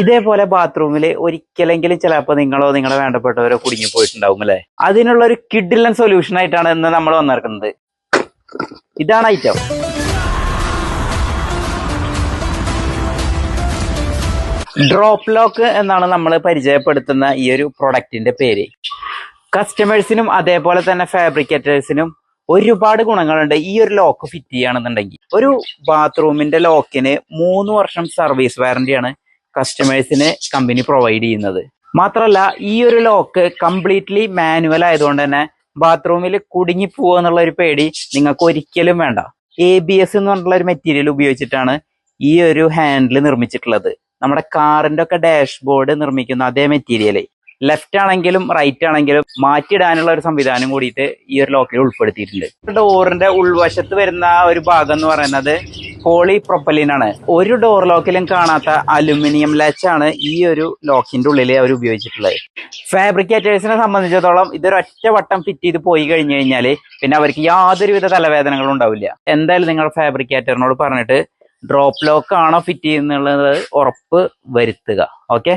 ഇതേപോലെ ബാത്റൂമിൽ ഒരിക്കലെങ്കിലും ചിലപ്പോൾ നിങ്ങളോ നിങ്ങളെ വേണ്ടപ്പെട്ടവരോ കുടുങ്ങി പോയിട്ടുണ്ടാവും അല്ലെ? അതിനുള്ള ഒരു കിഡിലൻ സൊല്യൂഷൻ ആയിട്ടാണ് ഇന്ന് നമ്മൾ വന്നിരിക്കുന്നത് ഇതാണ് ഐറ്റം ഡ്രോപ്പ് ലോക്ക് എന്നാണ് നമ്മൾ പരിചയപ്പെടുത്തുന്ന ഈ ഒരു പ്രൊഡക്റ്റിന്റെ പേര്. കസ്റ്റമേഴ്സിനും അതേപോലെ തന്നെ ഫാബ്രിക്കേറ്റേഴ്സിനും ഒരുപാട് ഗുണങ്ങളുണ്ട്. ഈ ഒരു ലോക്ക് ഫിറ്റ് ചെയ്യുകയാണെന്നുണ്ടെങ്കിൽ. ഒരു ബാത്റൂമിന്റെ ലോക്കിന് മൂന്ന് വർഷം സർവീസ് വാറന്റിയാണ് കസ്റ്റമേഴ്സിന് കമ്പനി പ്രൊവൈഡ് ചെയ്യുന്നത്. മാത്രമല്ല ഈ ഒരു ലോക്ക് കംപ്ലീറ്റ്ലി മാനുവൽ ആയതുകൊണ്ട് തന്നെ ബാത്റൂമിൽ കുടുങ്ങി പോവുക എന്നുള്ള ഒരു പേടി നിങ്ങൾക്ക് ഒരിക്കലും വേണ്ട. എ ബി എസ് എന്ന് പറഞ്ഞിട്ടുള്ള ഒരു മെറ്റീരിയൽ ഉപയോഗിച്ചിട്ടാണ് ഈ ഒരു ഹാൻഡിൽ നിർമ്മിച്ചിട്ടുള്ളത്. നമ്മുടെ കാറിന്റെ ഒക്കെ ഡാഷ്ബോർഡ് നിർമ്മിക്കുന്ന അതേ മെറ്റീരിയൽ ലെഫ്റ്റ് ആണെങ്കിലും റൈറ്റ് ആണെങ്കിലും മാറ്റിയിടാനുള്ള ഒരു സംവിധാനം കൂടിയിട്ട് ഈ ഒരു ലോക്കിൽ ഉൾപ്പെടുത്തിയിട്ടുണ്ട്. ഡോറിന്റെ ഉൾവശത്ത് വരുന്ന ഒരു ഭാഗം എന്ന് പറയുന്നത് പോളി പ്രൊപ്പലിൻ ആണ്. ഒരു ഡോർ ലോക്കിലും കാണാത്ത അലുമിനിയം ലച്ചാണ് ഈ ഒരു ലോക്കിന്റെ ഉള്ളിൽ അവർ ഉപയോഗിച്ചിട്ടുള്ളത്. ഫാബ്രിക്കേറ്റേഴ്സിനെ സംബന്ധിച്ചിടത്തോളം ഇതൊരു ഒറ്റ വട്ടം ഫിറ്റ് ചെയ്ത് പോയി കഴിഞ്ഞു കഴിഞ്ഞാൽ പിന്നെ അവർക്ക് യാതൊരുവിധ തലവേദനകളും ഉണ്ടാവില്ല. എന്തായാലും നിങ്ങൾ ഫാബ്രിക്കേറ്ററിനോട് പറഞ്ഞിട്ട് ഡ്രോപ്പ് ലോക്ക് ആണോ ഫിറ്റ് ചെയ്യുന്നുള്ളത് ഉറപ്പ് വരുത്തുക. ഓക്കെ